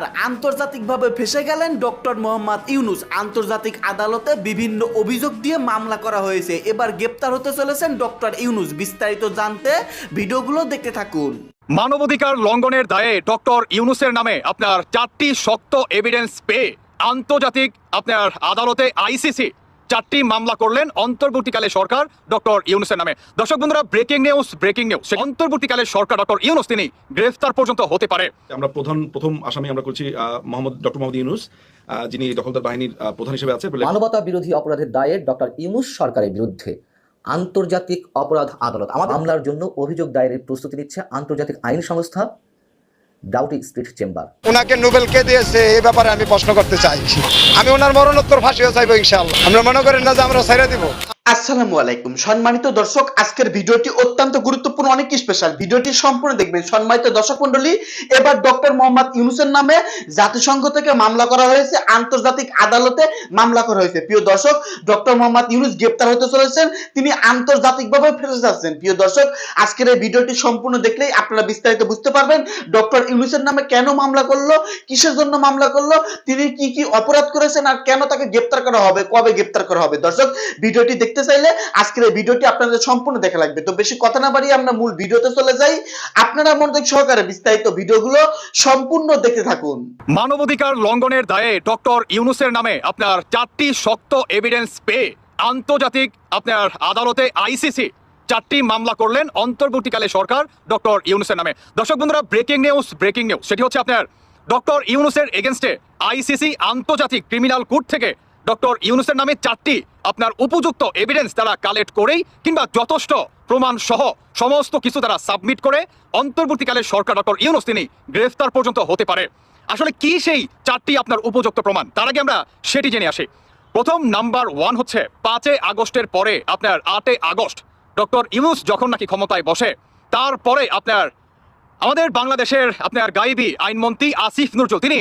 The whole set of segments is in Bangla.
এবার আন্তর্জাতিকভাবে ফেসে গেলেন ডক্টর মোহাম্মদ ইউনুস। আন্তর্জাতিক আদালতে বিভিন্ন অভিযোগ দিয়ে মামলা করা হয়েছে। এবার গ্রেপ্তার হতে চলেছেন ডক্টর ইউনুস। বিস্তারিত জানতে ভিডিওগুলো দেখতে থাকুন। মানবাধিকার লঙ্ঘনের দায়ে ডক্টর ইউনুসের নামে আপনার চারটি শক্ত এভিডেন্স পেয়ে আন্তর্জাতিক আপনার আদালতে আইসিসি চারটি মামলা করলেন অন্তর্বর্তীকালে সরকার ডক্টর ইউনুসের নামে। দর্শক বন্ধুরা ব্রেকিং নিউজ ব্রেকিং নিউজ অন্তর্বর্তীকালে সরকার ডক্টর ইউনুস তিনি গ্রেফতার পর্যন্ত হতে পারে। আমরা প্রধান প্রথম আসামি আমরা করছি আহ, মোহাম্মদ ডক্টর মোহাম্মদ ইউনুস যিনি দখলদার বাহিনীর প্রধান হিসেবে আছে। মানবতা বিরোধী অপরাধের দায়ে ডক্টর ইউনুস সরকারের বিরুদ্ধে আন্তর্জাতিক অপরাধ আদালত। আমাদের মামলার জন্য অভিযোগ দায়েরের প্রস্তুতি নিচ্ছে আন্তর্জাতিক আইন সংস্থা। Doughty Street Chamber. ওনাকে নোবেল কে দিয়েছে এই ব্যাপারে আমি প্রশ্ন করতে চাই। আমি ওনার মরণোত্তর ফাঁসিও চাইব ইনশাল্লাহ আমরা মনে করেন না যে আমরা ছেড়ে দিব। আসসালামু আলাইকুম। সম্মানিত দর্শক, আজকের ভিডিওটি অত্যন্ত গুরুত্বপূর্ণ অনেক স্পেশাল ভিডিওটি সম্পূর্ণ দেখবেন। সম্মানিত দর্শক মন্ডলী এবার ডক্টর মোহাম্মদ ইউনুসের নামে জাতিসংঘ থেকে মামলা করা হয়েছে, আন্তর্জাতিক আদালতে মামলা করা হয়েছে। প্রিয় দর্শক, ডক্টর মোহাম্মদ ইউনুস গ্রেপ্তার হতে চলেছেন, তিনি আন্তর্জাতিকভাবে ফেরত যাচ্ছেন প্রিয় দর্শক, আজকের এই ভিডিওটি সম্পূর্ণ দেখলেই আপনারা বিস্তারিত বুঝতে পারবেন, ডক্টর ইউনুসের নামে কেন মামলা করল, কিসের জন্য মামলা করল, তিনি কি কি অপরাধ করেছেন আর কেন তাকে গ্রেপ্তার করা হবে, কবে গ্রেপ্তার করা হবে? দর্শক, ভিডিওটি দেখতে চাইলে আজকের এই ভিডিওটি আপনাদের সম্পূর্ণ দেখা লাগবে। তো বেশি কথা না বাড়িয়ে আমরা মূল ভিডিওতে চলে যাই। আপনারা মনোযোগ সহকারে বিস্তারিত ভিডিওগুলো সম্পূর্ণ দেখতে থাকুন। মানবাধিকার লঙ্ঘনের দায়ে ডক্টর ইউনুসের নামে আপনার চারটি শক্ত এভিডেন্স পেয়ে আন্তর্জাতিক আপনার আদালতে আইসিসি চারটি মামলা করলেন অন্তর্বর্তীকালে সরকার ডক্টর ইউনুসের নামে। দর্শক বন্ধুরা ব্রেকিং নিউজ ব্রেকিং নিউজ সেটি হচ্ছে আপনার ডক্টর ইউনুসের এগেনস্টে আইসিসি আন্তর্জাতিক ক্রিমিনাল কোর্ট থেকে ডক্টর ইউনুসের নামে চারটি আপনার উপযুক্ত এভিডেন্স তারা কালেক্ট করেই কিংবা যথেষ্ট প্রমাণ সহ সমস্ত কিছু তারা সাবমিট করে, অন্তর্বর্তীকালে সরকার ডক্টর ইউনুস তিনি গ্রেফতার পর্যন্ত হতে পারে। আসলে কি সেই চারটি আপনার উপযুক্ত প্রমাণ? তার আগে আমরা সেটি জেনে আসি। প্রথম নাম্বার ওয়ান হচ্ছে পাঁচই আগস্টের পরে আপনার আটই আগস্ট ডক্টর ইউনুস যখন নাকি ক্ষমতায় বসে, তারপরে আপনার আমাদের বাংলাদেশের আপনার গাইবি আইনমন্ত্রী আসিফ নজরুল তিনি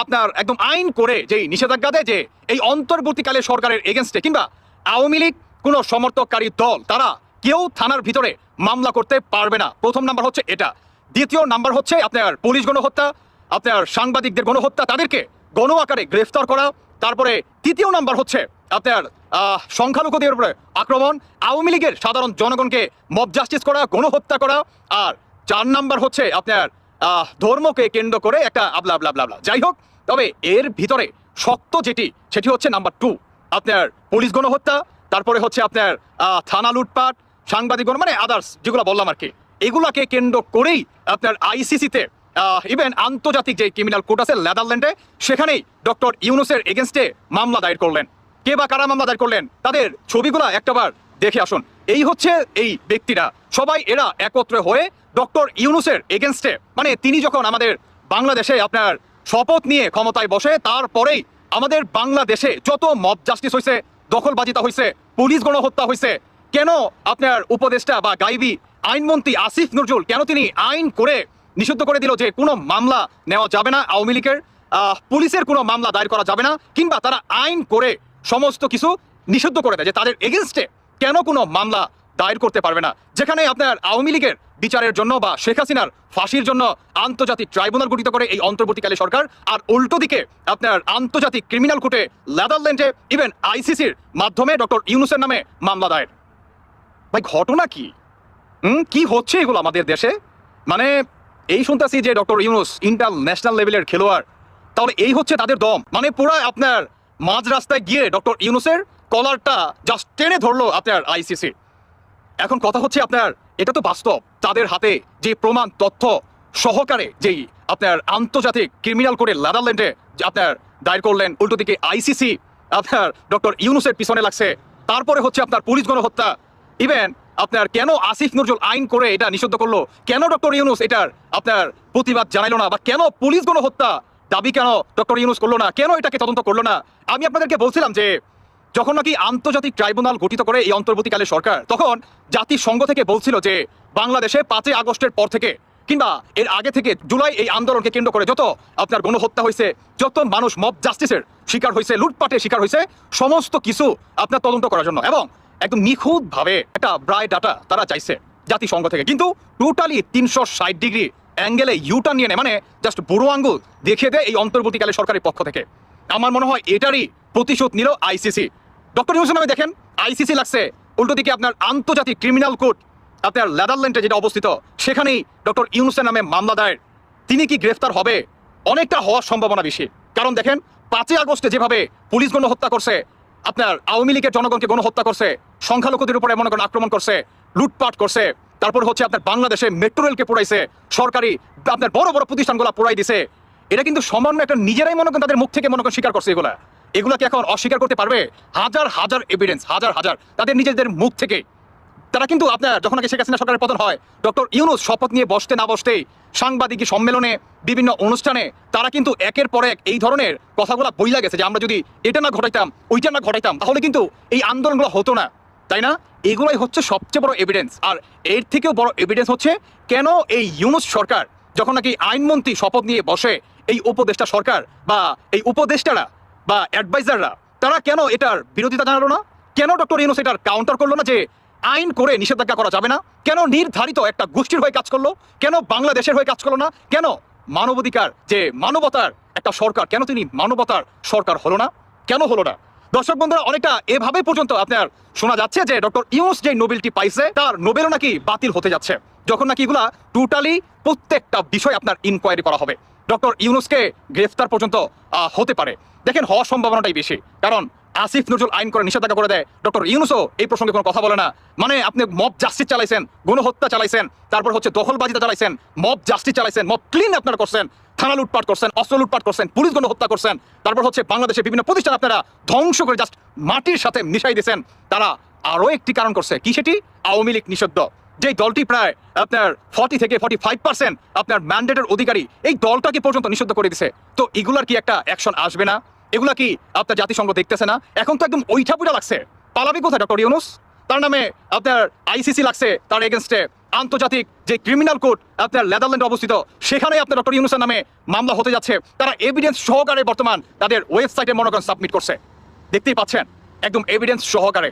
আপনার একদম আইন করে যেই নিষেধাজ্ঞা দেয় যে এই অন্তর্বর্তীকালে সরকারের এগেনস্টে কিংবা আওয়ামী লীগ কোনো সমর্থককারী দল, তারা কেউ থানার ভিতরে মামলা করতে পারবে না। প্রথম নাম্বার হচ্ছে এটা। দ্বিতীয় নাম্বার হচ্ছে আপনার পুলিশ গণহত্যা, আপনার সাংবাদিকদের গণহত্যা, তাদেরকে গণ আকারে গ্রেফতার করা। তারপরে তৃতীয় নাম্বার হচ্ছে আপনার সংখ্যালঘুদের উপরে আক্রমণ, আওয়ামী লীগের সাধারণ জনগণকে মব জাস্টিস করা, গণহত্যা করা। আর চার নাম্বার হচ্ছে আপনার ধর্মকে কেন্দ্র করে একটা আবলা আবলা আবলা। যাই হোক, তবে এর ভিতরে শক্ত যেটি, সেটি হচ্ছে নাম্বার টু আপনার পুলিশ গণহত্যা, তারপরে হচ্ছে আপনার থানা লুটপাট, সাংবাদিক মানে আদার্স যেগুলো বললাম আর কি। এগুলাকে কেন্দ্র করেই আপনার আইসিসিতে ইভেন আন্তর্জাতিক যে ক্রিমিনাল কোর্ট আছে নেদারল্যান্ডে সেখানেই ডক্টর ইউনুসের এগেনস্টে মামলা দায়ের করলেন। কে বা কারা মামলা দায়ের করলেন? তাদের ছবিগুলো একটাবার দেখে আসুন। এই হচ্ছে এই ব্যক্তিরা। সবাই এরা একত্রে হয়ে ডক্টর ইউনুসের এগেনস্টে মানে তিনি যখন আমাদের বাংলাদেশে আপনার শপথ নিয়ে ক্ষমতায় বসে, তারপরেই আমাদের বাংলাদেশে যত মব জাস্টিস হয়েছে দখলবাজিতা হয়েছে পুলিশ গণহত্যা হয়েছে কেন আপনার উপদেষ্টা বা গাইবি আইনমন্ত্রী আসিফ নজরুল, কেন তিনি আইন করে নিষিদ্ধ করে দিল যে কোনো মামলা নেওয়া যাবে না আওয়ামী লীগের? পুলিশের কোনো মামলা দায়ের করা যাবে না, কিংবা তারা আইন করে সমস্ত কিছু নিষিদ্ধ করে দেয় যে তাদের এগেনস্টে কেন কোনো মামলা দায়ের করতে পারবে না? যেখানে আপনার আওয়ামী লীগের বিচারের জন্য বা শেখ হাসিনার ফাঁসির জন্য আন্তর্জাতিক ট্রাইব্যুনাল গঠিত করে এই অন্তর্বর্তীকালে সরকার, আর উল্টো দিকে আপনার আন্তর্জাতিক ক্রিমিনাল কোর্টে নেদারল্যান্ডে ইভেন আইসিসির মাধ্যমে ডক্টর ইউনুসের নামে মামলা দায়ের। ভাই, ঘটনা কি? হুম? কি হচ্ছে এগুলো আমাদের দেশে? মানে এই শুনতেছি যে ডক্টর ইউনুস ইন্টারন্যাশনাল লেভেলের খেলোয়াড়, তাহলে এই হচ্ছে তাদের দম। মানে পুরো আপনার মাঝ রাস্তায় গিয়ে ডক্টর ইউনুসের কলারটা জাস্ট টেনে ধরলো আপনার আইসিসি এখন কথা হচ্ছে আপনার, এটা তো বাস্তব, তাদের হাতে যে প্রমাণ, তথ্য সহকারে যেই আপনার আন্তর্জাতিক ক্রিমিনাল কোর্টে নেদারল্যান্ডে যে আপনার দায়ের করলেন, উল্টো দিকে আইসিসি আপনার ডক্টর ইউনুসের পিছনে লাগছে। তারপরে হচ্ছে আপনার পুলিশ গণহত্যা। ইভেন আপনার কেন আসিফ নজরুল আইন করে এটা নিষিদ্ধ করল? কেন ডক্টর ইউনুস এটার আপনার প্রতিবাদ জানাইলো না? বা কেন পুলিশ গণহত্যা দাবি কেন ডক্টর ইউনুস করল না? কেন এটাকে তদন্ত করল না? আমি আপনাদেরকে বলছিলাম যে যখন নাকি আন্তর্জাতিক ট্রাইব্যুনাল গঠিত করে এই অন্তর্বর্তীকালে সরকার, তখন জাতিসংঘ থেকে বলছিল যে বাংলাদেশে পাঁচই আগস্টের পর থেকে কিংবা এর আগে থেকে জুলাই এই আন্দোলনকে কেন্দ্র করে যত আপনার গণহত্যা হয়েছে, যত মানুষ মব জাস্টিসের শিকার হয়েছে, লুটপাটের শিকার হয়েছে, সমস্ত কিছু আপনার তদন্ত করার জন্য এবং একদম নিখুঁতভাবে একটা ব্রায় ডাটা তারা চাইছে জাতিসংঘ থেকে। কিন্তু টোটালি তিনশো ষাট ডিগ্রি অ্যাঙ্গেলে ইউটার্ন নিয়ে নেয় মানে জাস্ট বুড়ো আঙ্গুল দেখিয়ে দেয় এই অন্তর্বর্তীকালে সরকারের পক্ষ থেকে। আমার মনে হয় এটারই প্রতিশোধ নিল আইসিসি ডক্টর ইউনুসের নামে দেখেন আইসিসি লাগছে। উল্টো দিকে আপনার আন্তর্জাতিক ক্রিমিনাল কোর্ট আপনার নেদারল্যান্ডে যেটা অবস্থিত, সেখানেই ডক্টর ইউনুসের নামে মামলা দায়ের। তিনি কি গ্রেফতার হবে? অনেকটা হওয়ার সম্ভাবনা বেশি। কারণ দেখেন, পাঁচই আগস্টে যেভাবে পুলিশ গণ হত্যা করছে, আপনার আওয়ামী লীগের জনগণকে গণ হত্যা করছে, সংখ্যালঘুদের উপরে মনে করেন আক্রমণ করছে, লুটপাট করছে, তারপর হচ্ছে আপনার বাংলাদেশে মেট্রো রেলকে পোড়াইছে, সরকারি আপনার বড় বড় প্রতিষ্ঠানগুলো পোড়াই দিছে। এটা কিন্তু সামান্য একটা নিজেরাই মনে করেন, তাদের মুখ থেকে মনে করেন স্বীকার করছে এগুলা। এগুলা কি এখন অস্বীকার করতে পারবে হাজার হাজার এভিডেন্স হাজার হাজার। তাদের নিজেদের মুখ থেকে। তারা কিন্তু আপনার, যখন আগে শেখ হাসিনা সরকারের পতন হয়, ডক্টর ইউনুস শপথ নিয়ে বসতে না বসতেই সাংবাদিকী সম্মেলনে, বিভিন্ন অনুষ্ঠানে, তারা কিন্তু একের পর এক এই ধরনের কথাগুলো বইলা গেছে যে আমরা যদি এটা না ঘটাইতাম, ওইটা না ঘটাইতাম, তাহলে কিন্তু এই আন্দোলনগুলো হতো না। তাই না? এগুলোই হচ্ছে সবচেয়ে বড় এভিডেন্স আর এর থেকেও বড় এভিডেন্স হচ্ছে কেন এই ইউনুস সরকার, যখন নাকি আইনমন্ত্রী শপথ নিয়ে বসে, এই উপদেষ্টা সরকার বা এই উপদেষ্টারা বা অ্যাডভাইজাররা তারা কেন এটার বিরোধিতা জানালো না? কেন ডক্টর ইউনুস এটার কাউন্টার করল না যে আইন করে নিষেধাজ্ঞা করা যাবে না? কেন নির্ধারিত একটা গোষ্ঠীর হয়ে কাজ করল? কেন বাংলাদেশের হয়ে কাজ করল না? কেন মানবাধিকার, যে মানবতার একটা সরকার, কেন তিনি মানবতার সরকার হলো না? কেন হলো না? দর্শক বন্ধুরা, অনেকটা এভাবে পর্যন্ত আপনার শোনা যাচ্ছে যে ডক্টর ইউনুস যে নোবেলটি পাইছে, তার নোবেলও নাকি বাতিল হতে যাচ্ছে। যখন নাকি এগুলা টোটালি প্রত্যেকটা বিষয় আপনার ইনকোয়ারি করা হবে। ডক্টর ইউনুসকে গ্রেফতার পর্যন্ত হতে পারে। দেখেন, হওয়ার সম্ভাবনাটাই বেশি। কারণ আসিফ নজরুল আইন করে নিষেধাজ্ঞা করে দেয়। ডক্টর ইউনুসও এই প্রসঙ্গে কোনো কথা বলে না। মানে আপনি মব জাস্টিস চালাইছেন, গণহত্যা চালাইছেন, তারপর হচ্ছে দখলবাজিতা চালাইছেন, মব জাস্টিস চালাইছেন, মব ক্লিন আপনারা করছেন, থানা লুটপাট করছেন, অস্ত্র লুটপাট করছেন, পুলিশ গণহত্যা করছেন, তারপর হচ্ছে বাংলাদেশের বিভিন্ন প্রতিষ্ঠান আপনারা ধ্বংস করে জাস্ট মাটির সাথে মিশাই দিয়েছেন। তারা আরও একটি কারণ করছে। কি সেটি? আওয়ামী লীগ নিষিদ্ধ। যে দলটি প্রায় আপনার ফর্টি থেকে ফর্টি ফাইভ পার্সেন্ট আপনার ম্যান্ডেটের অধিকারী, এই দলটাকে পর্যন্ত নিষিদ্ধ করে দিছে। তো এগুলার কি একটা অ্যাকশন আসবে না? এগুলা কি আপনার জাতিসংঘ দেখতেছে না? এখন তো একদম ওইটা পুরা লাগছে। পালাবি কোথায়, ডক্টর ইউনুস? তার নামে আপনার আইসিসি লাগছে, তার এগেনস্টে আন্তর্জাতিক যে ক্রিমিনাল কোর্ট আপনার নেদারল্যান্ডে অবস্থিত সেখানে আপনার ডক্টর ইউনুসের নামে মামলা হতে যাচ্ছে। তারা এভিডেন্স সহকারে বর্তমান তাদের ওয়েবসাইটে মনে করেন সাবমিট করছে। দেখতেই পাচ্ছেন, একদম এভিডেন্স সহকারে।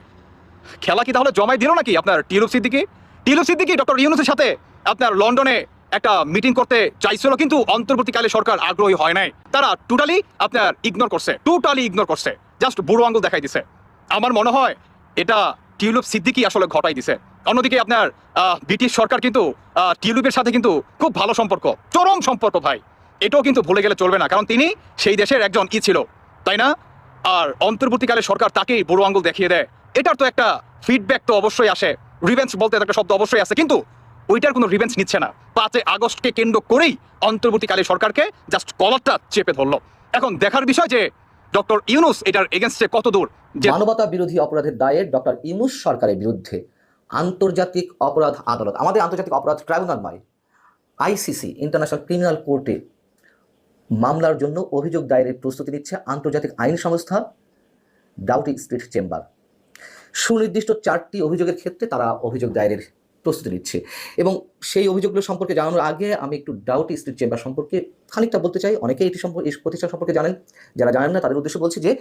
খেলা কি তাহলে জমাই দিল নাকি আপনার টিলুপ সিদ্দিকি? টিলুপ সিদ্দিকি, ডক্টর ইউনুসের সাথে আপনার লন্ডনে একটা মিটিং করতে চাইছিল, কিন্তু অন্তর্বর্তীকালে সরকার আগ্রহী হয় নাই। তারা টোটালি আপনার ইগনোর করছে টোটালি ইগনোর করছে জাস্ট বুড়ো আঙ্গুল দেখাই দিছে। আমার মনে হয় এটা টিউলিপ সিদ্দিকি আসলে ঘটাই দিছে। অন্যদিকে আপনার ব্রিটিশ সরকার কিন্তু টিউলিপের সাথে কিন্তু খুব ভালো সম্পর্ক, চরম সম্পর্ক ভাই। এটাও কিন্তু ভুলে গেলে চলবে না, কারণ তিনি সেই দেশের একজন ই ছিল, তাই না? আর অন্তর্বর্তীকালে সরকার তাকেই বুড়ো আঙ্গুল দেখিয়ে দেয়। এটার তো একটা ফিডব্যাক তো অবশ্যই আসে। রিভেন্স বলতে একটা শব্দ অবশ্যই আছে, কিন্তু ওইটার কোনো রিভেন্স নিচ্ছে না। পাঁচই আগস্টকে কেন্দ্র করেই অন্তর্বর্তীকালে সরকারকে জাস্ট কলারটা চেপে ধরলো। এখন দেখার বিষয় যে ডক্টর ইউনুস এটার এগেনস্টে কত দূর? মানবতা বিরোধী অপরাধের দায়ে ডক্টর ইউনুস সরকারের বিরুদ্ধে আন্তর্জাতিক অপরাধ আদালত, আমাদের আন্তর্জাতিক অপরাধ ট্রাইব্যুনাল নয়, আইসিসি ইন্টারন্যাশনাল ক্রিমিনাল কোর্টে মামলার জন্য অভিযোগ দায়েরের প্রস্তুতি নিচ্ছে আন্তর্জাতিক আইন সংস্থা ডাউটি স্ট্রিট চেম্বার সুনির্দিষ্ট চারটি অভিযোগের ক্ষেত্রে তারা অভিযোগ দায়েরের প্রস্তুতি নিচ্ছে। এবং সেই অভিযোগগুলো সম্পর্কে জানানোর আগে আমি একটু ডাউটি স্ট্রিট চেম্বার সম্পর্কে খানিকটা বলতে চাই। অনেকেই এটি সম্পর্কে এই প্রতিষ্ঠান সম্পর্কে জানেন। যারা জানেন না, তাদের উদ্দেশ্যে বলছি যে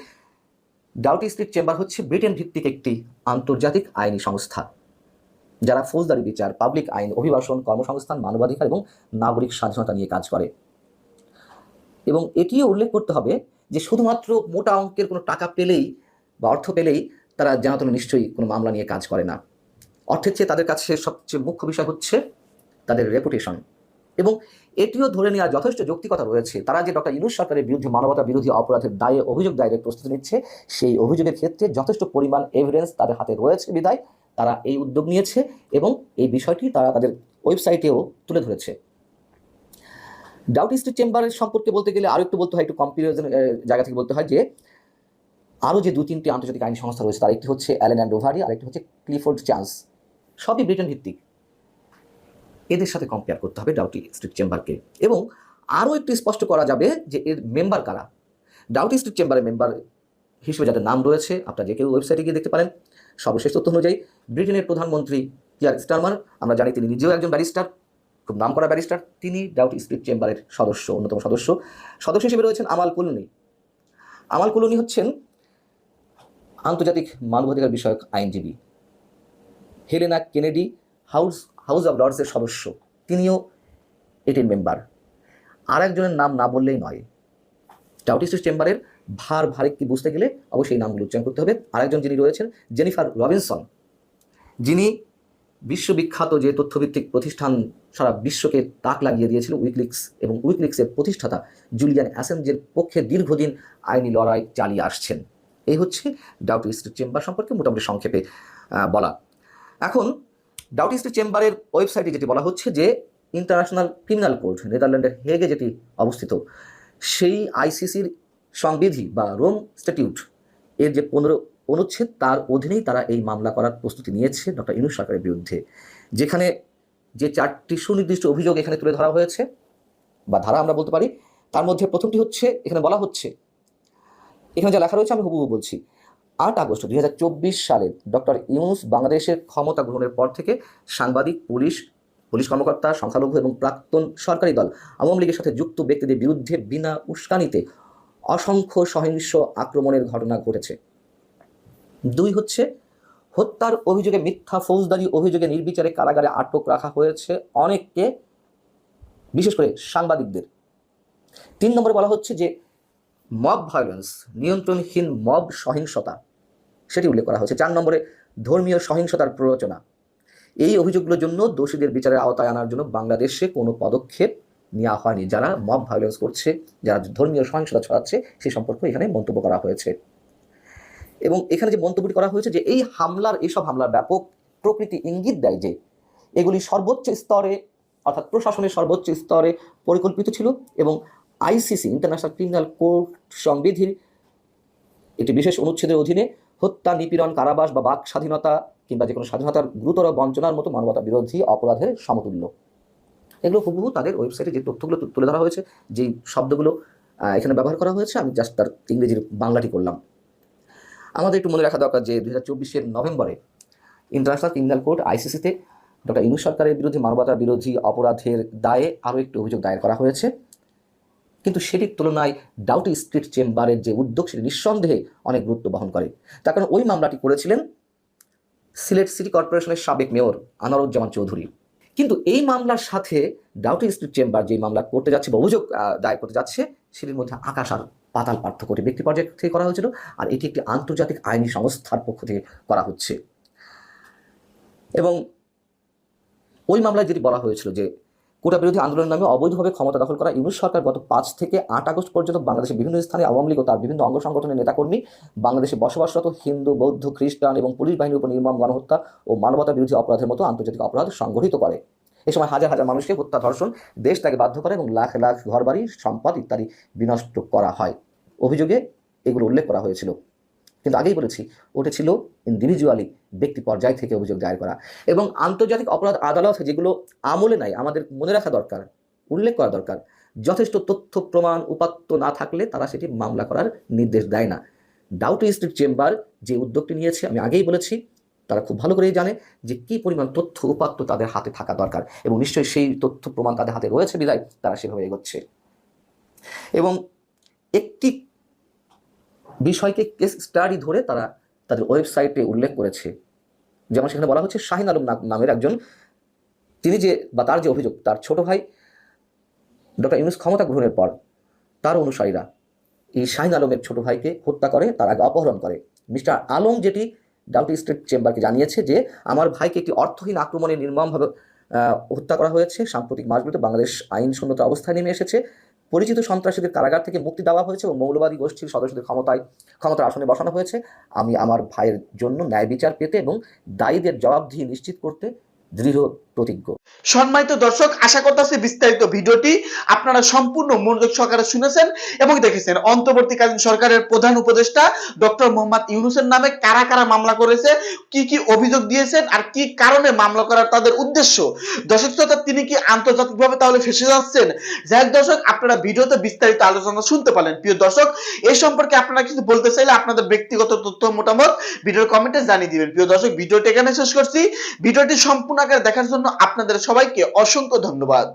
ডাউটি স্ট্রিট চেম্বার হচ্ছে ব্রিটেন ভিত্তিক একটি আন্তর্জাতিক আইনি সংস্থা, যারা ফৌজদারি বিচার পাবলিক আইন, অভিবাসন, কর্মসংস্থান, মানবাধিকার এবং নাগরিক স্বাধীনতা নিয়ে কাজ করে। এবং এটিও উল্লেখ করতে হবে যে শুধুমাত্র মোটা অঙ্কের কোনো টাকা পেলেই বা অর্থ পেলেই তারা জানাতন নিশ্চয়ই কোনো মামলা নিয়ে কাজ করে না। অর্থের চেয়ে তাদের কাছে সবচেয়ে মুখ্য বিষয় হচ্ছে তাদের রেপুটেশন এবং এটিও ধরে নেওয়ার যথেষ্ট যৌক্তিকতা রয়েছে, তারা যে ডক্টর ইউনুস সরকারের বিরুদ্ধে মানবতা বিরোধী অপরাধের দায়ে অভিযোগ দায়ের প্রস্তুতি নিচ্ছে, সেই অভিযোগের ক্ষেত্রে যথেষ্ট পরিমাণ এভিডেন্স তাদের হাতে রয়েছে বিদায়, তারা এই উদ্যোগ নিয়েছে এবং এই বিষয়টি তারা তাদের ওয়েবসাইটেও তুলে ধরেছে। ডাউটি স্ট্রিট চেম্বারের সম্পর্কে বলতে গেলে আরও একটু বলতে হয়, একটু কম্পিরিজন জায়গা থেকে বলতে হয় যে আরও যে দু তিনটি আন্তর্জাতিক আইন সংস্থা রয়েছে, তার একটি হচ্ছে অ্যালেন অ্যান্ড ওভারি আর একটি হচ্ছে ক্লিফোর্ড চান্স সবই ব্রিটেন ভিত্তিক। এদের সাথে কম্পেয়ার করতে হবে ডাউটি স্ট্রিট চেম্বারকে এবং আরও একটু স্পষ্ট করা যাবে যে এর মেম্বার কারা। ডাউটি স্ট্রিট চেম্বারের মেম্বার হিসেবে যাদের নাম রয়েছে, আপনারা যে কেউ ওয়েবসাইটে গিয়ে দেখতে পারেন। সর্বশেষ তথ্য অনুযায়ী, ব্রিটেনের প্রধানমন্ত্রী কিয়ার স্টারমার, আমরা জানি তিনি নিজেও একজন ব্যারিস্টার, খুব নাম করা ব্যারিস্টার। তিনি ডাউটি স্ট্রিট চেম্বারের সদস্য, অন্যতম সদস্য। সদস্য হিসেবে রয়েছেন আমাল কুলনি। আমাল কুলনি হচ্ছেন আন্তর্জাতিক মানবাধিকার বিষয়ক আইনজীবী। Helena Kennedy, house house of লর্ডসের সদস্য। তিনিও এটির মেম্বার। আর একজনের নাম না বললেই নয়। ডাউটিস্টিস চেম্বারের ভার ভারে কি বুঝতে গেলে অবশ্যই নামগুলো উচ্চারণ করতে হবে। আরেকজন যিনি রয়েছেন, জেনিফার রবিনসন। যিনি বিশ্ববিখ্যাত যে তথ্যভিত্তিক প্রতিষ্ঠান সারা বিশ্বকে তাক লাগিয়ে দিয়েছিল, উইকলিক্স এবং উইকলিক্সের প্রতিষ্ঠাতা জুলিয়ান অ্যাসেঞ্জের পক্ষে দীর্ঘদিন আইনি লড়াই চালিয়ে আসছেন। এই হচ্ছে ডাউটি স্ট্রিট চেম্বার সম্পর্কে মোটামুটি সংক্ষেপে বলা। এখন ডাউটি স্ট্রিট চেম্বারের ওয়েবসাইটে যেটি বলা হচ্ছে যে ইন্টারন্যাশনাল ক্রিমিনাল কোর্ট নেদারল্যান্ডের হেগে যেটি অবস্থিত, সেই আইসিসির সংবিধি বা রোম স্ট্যাটিউট এর যে পনেরো অনুচ্ছেদ, তার অধীনেই তারা এই মামলা করার প্রস্তুতি নিয়েছে ডক্টর ইনুস সরকারের বিরুদ্ধে, যেখানে যে চারটি সুনির্দিষ্ট অভিযোগ এখানে তুলে ধরা হয়েছে বা ধারা আমরা বলতে পারি, তার মধ্যে প্রথমটি হচ্ছে, এখানে বলা হচ্ছে এখানে যা লেখা রয়েছে আমি হুবহু বলছি। আট আগস্ট দুই সালে ডক্টর ইউনুস বাংলাদেশের ক্ষমতা গ্রহণের পর থেকে সাংবাদিক, পুলিশ পুলিশ কর্মকর্তা, সংখ্যালঘু এবং প্রাক্তন সরকারি দল, আওয়ামী লীগের সাথে যুক্ত ব্যক্তিদের বিরুদ্ধে বিনা উস্কানিতে অসংখ্য সহিংস আক্রমণের ঘটনা ঘটেছে। দুই হচ্ছে, হত্যার অভিযোগে মিথ্যা ফৌজদারি অভিযোগে নির্বিচারে কারাগারে আটক রাখা হয়েছে অনেককে, বিশেষ করে সাংবাদিকদের। তিন নম্বরে বলা হচ্ছে যে মব ভায়োলেন্স নিয়ন্ত্রণহীন মব সহিংসতা, সেটি উল্লেখ করা হয়েছে। চার নম্বরে, ধর্মীয় সহিংসতার প্ররোচনা। এই অভিযোগগুলোর জন্য দোষীদের বিচারের আওতায় আনার জন্য বাংলাদেশে কোনো পদক্ষেপ নেওয়া হয়নি। যারা মব ভায়োলেন্স করছে, যারা ধর্মীয় সহিংসতা ছড়াচ্ছে সেই সম্পর্কে এখানে মন্তব্য করা হয়েছে। এবং এখানে যে মন্তব্যটি করা হয়েছে যে, এই হামলার এইসব হামলার ব্যাপক প্রকৃতি ইঙ্গিত দেয় যে, এগুলি সর্বোচ্চ স্তরে, অর্থাৎ প্রশাসনের সর্বোচ্চ স্তরে পরিকল্পিত ছিল এবং আইসিসি ইন্টারন্যাশনাল ক্রিমিনাল কোর্ট সংবিধির একটি বিশেষ অনুচ্ছেদের অধীনে হত্যা, নিপীড়ন, কারাবাস বা বাক স্বাধীনতা কিংবা যে কোনো স্বাধীনতার গুরুতর বঞ্চনার মতো মানবতা বিরোধী অপরাধের সমতুল্য। এগুলো হুবহু তাদের ওয়েবসাইটে যে তথ্যগুলো তুলে ধরা হয়েছে, যেই শব্দগুলো এখানে ব্যবহার করা হয়েছে, আমি জাস্ট তার ইংরেজির বাংলাটি করলাম। আমাদের একটু মনে রাখা দরকার যে দু হাজার চব্বিশের নভেম্বরে ইন্টারন্যাশনাল ক্রিমিনাল কোর্ট আইসিসিতে ডক্টর ইনু সরকারের বিরুদ্ধে মানবতা বিরোধী অপরাধের দায়ে আরও একটি অভিযোগ দায়ের করা হয়েছে। কিন্তু সেটির তুলনায় ডাউটি স্ট্রিট চেম্বারের যে উদ্যোগ সেটি নিঃসন্দেহে অনেক গুরুত্ব বহন করে। তার কারণ ওই মামলাটি করেছিলেন সিলেট সিটি কর্পোরেশনের সাবেক মেয়র আনারুজ্জামান চৌধুরী। কিন্তু এই মামলার সাথে ডাউটি স্ট্রিট চেম্বার যে মামলা করতে যাচ্ছে বা অভিযোগ দায়ের করতে যাচ্ছে, সেটির মধ্যে আকাশ আর পাতাল পার্থক্য এটি ব্যক্তি পর্যায়ে থেকে করা হয়েছিল আর এটি একটি আন্তর্জাতিক আইনি সংস্থার পক্ষ থেকে করা হচ্ছে। এবং ওই মামলায় যেটি বলা হয়েছিল যে কোটা বিরোধী আন্দোলনের নামে অবৈধভাবে ক্ষমতা দখল করা ইউনুস সরকার গত পাঁচ থেকে আট আগস্ট পর্যন্ত বাংলাদেশের বিভিন্ন স্থানে আওয়ামী লীগ ও তার বিভিন্ন অঙ্গ সংগঠনের নেতাকর্মী, বাংলাদেশে বসবাসরত হিন্দু, বৌদ্ধ, খ্রিস্টান এবং পুলিশ বাহিনীর উপর নির্মম গণহত্যা ও মানবতা বিরোধী অপরাধের মতো আন্তর্জাতিক অপরাধ সংগঠিত করে। এ সময় হাজার হাজার মানুষকে হত্যা, ধর্ষণ, দেশ তাকে বাধ্য করে এবং লাখ লাখ ঘরবাড়ি, সম্পদ ইত্যাদি বিনষ্ট করা হয়। অভিযোগে এগুলো উল্লেখ করা হয়েছিল। কিন্তু আগেই বলেছি, ওটা ছিল ইন্ডিভিজুয়ালি ব্যক্তি পর্যায় থেকে অভিযোগ দায়ের করা। এবং আন্তর্জাতিক অপরাধ আদালত যেগুলো আমলে নাই, আমাদের মনে রাখা দরকার, উল্লেখ করা দরকার, যথেষ্ট তথ্য, প্রমাণ, উপাত্ত না থাকলে তারা সেটি মামলা করার নির্দেশ দেয় না। ডাউট স্ট্রিট চেম্বার যে উদ্যোগটি নিয়েছে, আমি আগেই বলেছি, তারা খুব ভালো করেই জানে যে কী পরিমাণ তথ্য, উপাত্ত তাদের হাতে থাকা দরকার। এবং নিশ্চয়ই সেই তথ্য, প্রমাণ তাদের হাতে রয়েছে বিদায় তারা সেভাবে এগোচ্ছে। এবং একটি বিষয়কে কেস স্টাডি ধরে তারা তাদের ওয়েবসাইটে উল্লেখ করেছে। যেমন সেখানে বলা হচ্ছে, শাহিন আলম নামের একজন, তিনি যে, বা তার যে অভিযোগ, তার ছোট ভাই ডক্টর ইউনুস ক্ষমতা গ্রহণের পর তার অনুসারীরা এই শাহিন আলমের ছোট ভাইকে হত্যা করে, তার আগে অপহরণ করে। মিস্টার আলম যেটি ডাউটি স্টেট চেম্বারকে জানিয়েছে যে, আমার ভাইকে একটি অর্থহীন আক্রমণে নির্মমভাবে হত্যা করা হয়েছে, সাম্প্রতিক মাসগুলোতে বাংলাদেশ আইন শূন্যতা অবস্থায় নেমে এসেছে। পরিচিত সন্ত্রাসীদের কারাগার থেকে মুক্তি দেওয়া হয়েছে এবং মৌলবাদী গোষ্ঠীর সদস্যদের ক্ষমতায়, ক্ষমতার আসনে বসানো হয়েছে। আমি আমার ভাইয়ের জন্য ন্যায় বিচার পেতে এবং দায়ীদের জবাবদিহি নিশ্চিত করতে দৃঢ় প্রতিজ্ঞ। সম্মানিত দর্শক, আশা করতেছি বিস্তারিত ভিডিওটি আপনারা সম্পূর্ণ মনোযোগ সহকারে শুনেছেন এবং দেখেছেন। অন্তর্বর্তীকালীন সরকারের প্রধান উপদেষ্টা ডক্টর মোহাম্মদ ইউনুসের নামে কারা কারা মামলা করেছে, কি কি অভিযোগ দিয়েছেন, আর কি কারণে মামলা করার তাদের উদ্দেশ্য। দর্শক শ্রোতা, তিনি কি আন্তর্জাতিকভাবে তাহলে ফেসে যাচ্ছেন? যাই দর্শক, আপনারা ভিডিওতে বিস্তারিত আলোচনা শুনতে পারেন। প্রিয় দর্শক এই সম্পর্কে আপনারা কিছু বলতে চাইলে আপনাদের ব্যক্তিগত তথ্য, মতামত ভিডিওর কমেন্টে জানিয়ে দিবেন। প্রিয় দর্শক, ভিডিওটি এখানে শেষ করছি। ভিডিওটি সম্পূর্ণ দেখার জন্য আপনাদের সবাইকে অসংখ্য ধন্যবাদ।